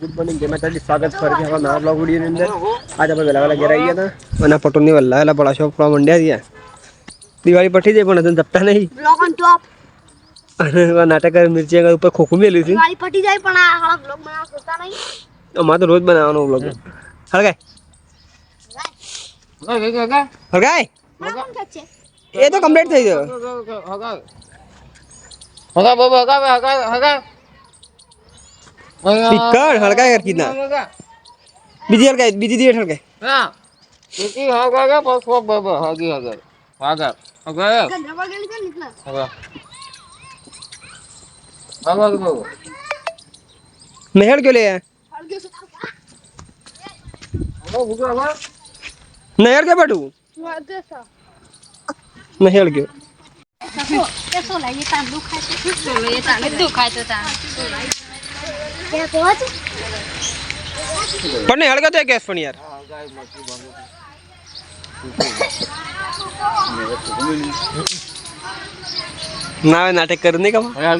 Good morning જય માતાજી. સ્વાગત ફરીથી આપણા નવા બ્લોગ વિડીયોની અંદર. આજે આપણે વહેલા વહેલા ઘેર આવી ગયા હતા અને પટોળની વહેલા વહેલા પડા શોપ મંડ્યા ગયા દિવાળી પટી જાય પણ હજુ જપતા નહીં. બ્લોગ ઓન ટોપ અને નાટક મિરચી ઉપર ખોખું મેલ્યું છે પટી જાય પણ આ હાળા બ્લોગ બનાવવા જોતા નહીં. અમારે તો રોજ બનાવવાનો બ્લોગ હળગાય એ તો કમ્પ્લીટ થઈ ગયો. હગા બાબા હગા હગા હગા ટીકર હળગાય હરકી ના બીજી હળગાય બીજી દિવસ હળગાય ના ઈકી હગા હગા પકો બાબા હગી હગા હગા હગા ગંધા ગયેલી છે ને એટલે હગા હગા બાબા મેહળ ગયો લે હળગ્યો છે તારો પા. હગા ભૂકા હગા નહેર કે બટુ હળગ્યો છે. નહેર ગયો સસો, એ સો લાવીએ તાન દુખાય છે. કે તો જ પણ નહેર ગયો તો ગેસ પણ યાર ના નાટક કરું નહીં કમા હગા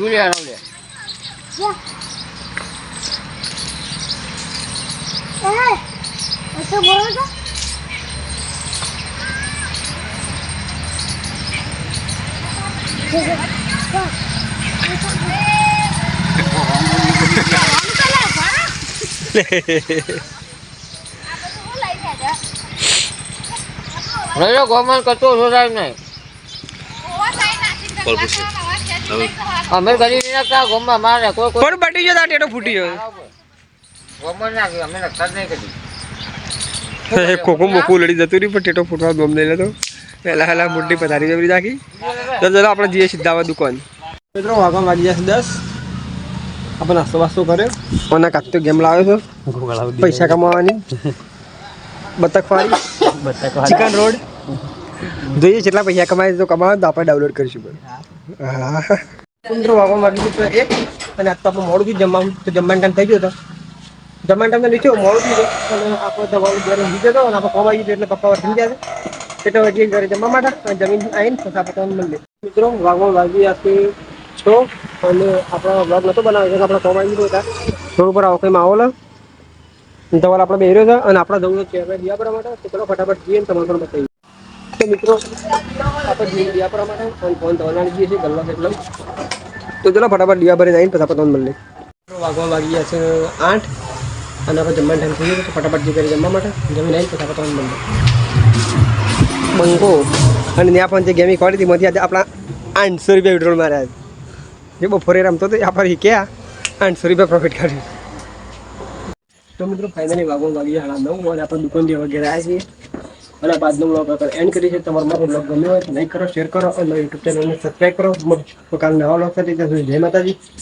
રહ્યો ગોમન કરતો રોજાય નહીં અમે ગરી નાખતા ગોમમાં મારે. કોઈ કોઈ બટી જતા ટેટો ફૂટી ગયો. ગોમન નાખી અમે નાખતા નહીં કદી. ખોખું મોખું લડી જતું રહ્યું પણ ટેટો ફૂટવા ગોમ નહીં લેતો પહેલાં પહેલાં મોટી પધારી રાખી. તો આપણે જઈએ સીધા દુકાન. મિત્રો વાગવા વાગી જશે દસ. આપણે નાસ્તો વાસ્તો કર્યો અને કાકતો ગેમ લાવ્યો છો. પૈસા કમાવાની. બતક ફારી ચિકન રોડ જોઈએ જેટલા પૈસા કમાય તો કમાવે તો આપણે ડાઉનલોડ કરીશું પણ. હા મિત્રો વાગવા વાગી એક અને આજ તો આપણે મોડું થયું જમવાનું તો જમવાનું ટાઈમ થઈ ગયો હતો. જમવાનું ટાઈમ નીચે મોડું થઈ ગયું અને આપણે દવાનું ઘરે ઊંઘી જતો અને આપણે ગયું એટલે પપ્પા વઠી ગયા છે. એટલે હજી ઘરે જમવા માટે અને જમીન આવીને પછી આપણે તમને મળીએ. મિત્રો વાગવા વાગી આપી છો અને આપણો બ્લોગ નતો બનાવ્યો આપણે કોમ આવી ગયો હતા. રોડ ઉપર આવો, કંઈ માહોલ. તમારે આપણે બેર્યો છે અને આપણે જવું છે આપણે દિયાપરા માટે. તો ચલો ફટાફટ જઈએ ને તમારે પણ બતાવીએ. તો મિત્રો, આપણે જઈએ દિયાપરા માટે ફોન ફોન ધોવાના જઈએ છીએ ગલ્લા એટલે. તો ચલો ફટાફટ દિયાપરે જઈને પછી આપણે તમને મળીએ. વાગવા વાગી ગયા છે આઠ અને આપણે જમવાનું ટાઈમ થઈ ગયો તો ફટાફટ જે કરી જમવા માટે. જમીન આવી પછી આપણે તમને મળીએ. બંકો. અને ત્યાં પણ જે ગેમિંગ ખોલી હતી આજે આપણા આઠસો રૂપિયા વિડ્રોલ માર્યા જે બપોરે રમતો હતો આપણે ક્યાં આઠસો રૂપિયા પ્રોફિટ કાઢ્યું તો મિત્રો ફાઇનલી વાગો વાગી હાડા નવ અને આપણે દુકાનથી વગેરે આવ્યા છીએ. અને બાદનો બ્લોગ અગર એન્ડ કરી છે તમારો મારો બ્લોગ ગમ્યો હોય તો લાઈક કરો શેર કરો અને યુટ્યુબ ચેનલને સબસ્ક્રાઈબ કરો. કાલ નવા બ્લોગ સાથે ત્યાં સુધી જય માતાજી.